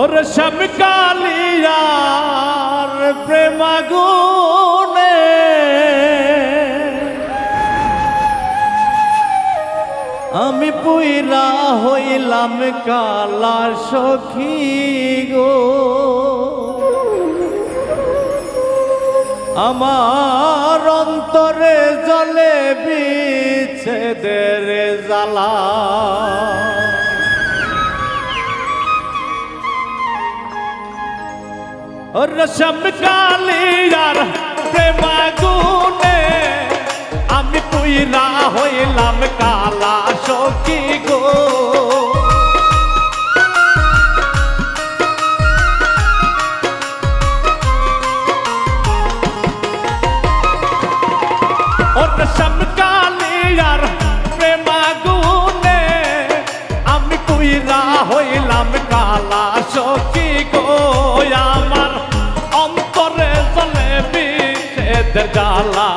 ওর শ্যামকালিয়ার প্রেমাগুনে পুইরা হইলাম কালা সখী গো। আমার অন্তরে জলে বিচ্ছেদের জ্বালা। রসম কালিয়ার প্রেমাগুনে আমি পুইরা হইলাম কালা সখী গো? ওর প্রেমাগুনে আমি পুইরা হইলাম কালা সখী গো? আমার অন্তরে জলে বিচ্ছেদের জ্বালা।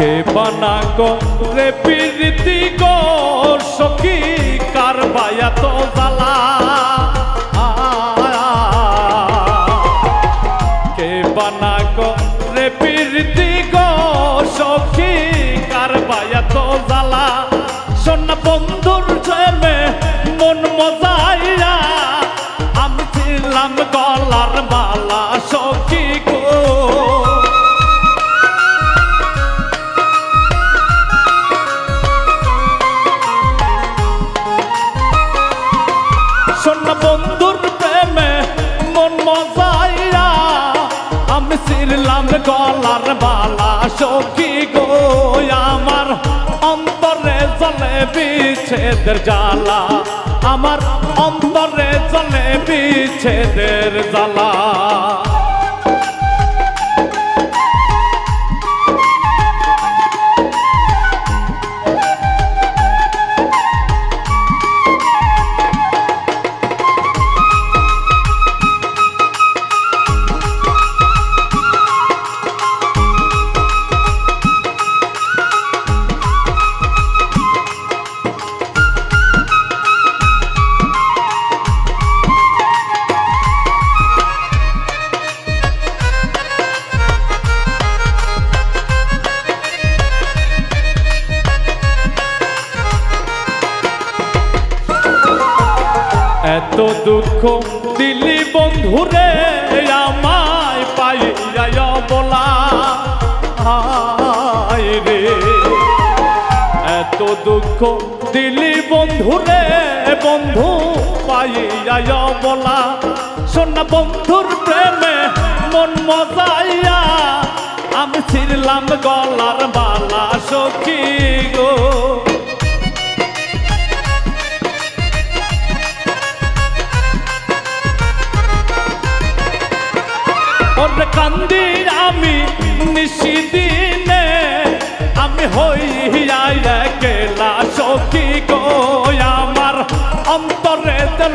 কে বানা গো রে প্রীতি গো, সখী কার বায়া তো জ্বালা। কে বানা গো রে প্রীতি গো, সখী কার বায়া তো জ্বালা। শোন বন্ধুর জমে মন মজাইয়া, আমি ছিলাম গলার মালা গলার বালা সখী গো আমার অন্তরে চলে বিচ্ছেদের জ্বালা। আমার অন্তরে চলে বিচ্ছেদের জ্বালা। দুঃখ দিলি বন্ধুরে, আমায় পাইয়া বলা। রে, এত দুঃখ দিলি বন্ধুরে, বন্ধু পাইয়া বলা। শোনা বন্ধুর প্রেমে মন মজাইয়া, আমি ছিলাম গলার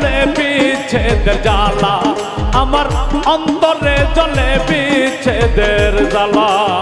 জলে বিচ্ছেদের জ্বালা আমার অন্তরে জলে বিচ্ছেদের জ্বালা।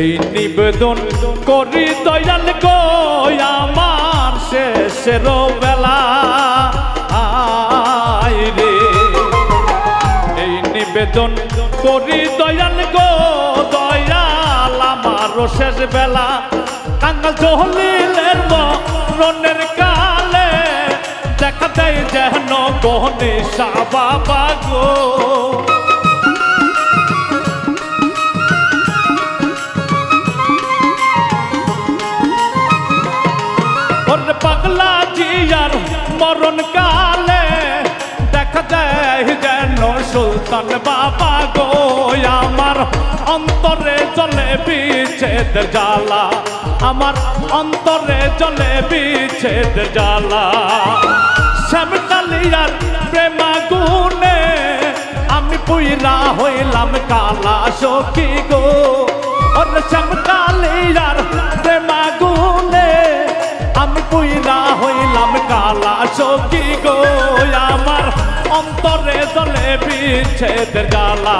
এই নিবেদন করি দয়াল গো, আমার শেষের বেলা। আয় রে। এই নিবেদন করি দয়াল গো, দয়াল আমার শেষ বেলা। কাঙ্গাল জহলিলের মরণের কালে দেখা দেয় যেন গহনে বাবা গো। সুলতান বাবা গো, আমার অন্তরে জলে বিচ্ছেদ জ্বালা। আমার অন্তরে জলে বিচ্ছেদ জ্বালা। শ্যামকালিয়ার প্রেমা গুনে আমি পুইরা হইলাম কালা সখী গো। ওরে শ্যামকালিয়ার প্রেমা গুনে আমি পুইরা হইলাম কালা সখী গো। অন্তরে জলে বিচ্ছেদের জ্বালা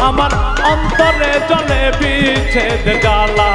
আমার অন্তরে জলে বিচ্ছেদের জ্বালা